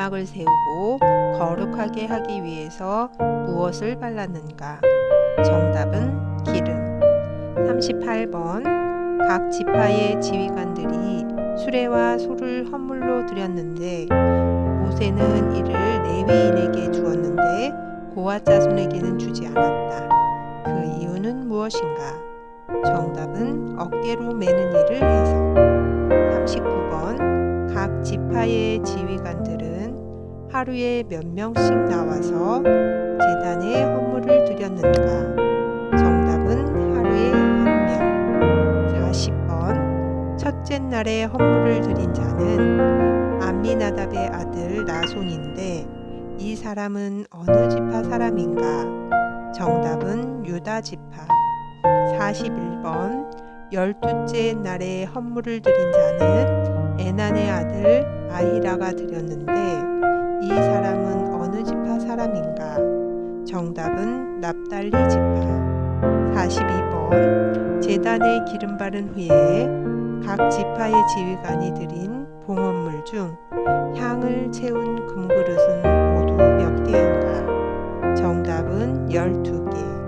장막을 세우고 거룩하게 하기 위해서 무엇을 발랐는가? 정답은 기름. 38번 각 지파의 지휘관들이 수레와 소를 헌물로 드렸는데 모세는 이를 레위인에게 주었는데 고아 자손에게는 주지 않았다. 그 이유는 무엇인가? 정답은 어깨로 매는 일을 해서. 39번 각 지파의 지휘관들은 하루에 몇 명씩 나와서 재단에 헌물을 드렸는가? 정답은 하루에 한 명. 40번 첫째 날에 헌물을 드린 자는 암미나답의 아들 나손인데 이 사람은 어느 지파 사람인가? 정답은 유다 지파. 41번 열두째 날에 헌물을 드린 자는 에난의 아들 아이라가 드렸는데 이 사람은 어느 지파 사람인가? 정답은 납달리 지파. 42번 재단에 기름 바른 후에 각 지파의 지휘관이 드린 봉헌물 중 향을 채운 금그릇은 모두 몇 개인가? 정답은 12개.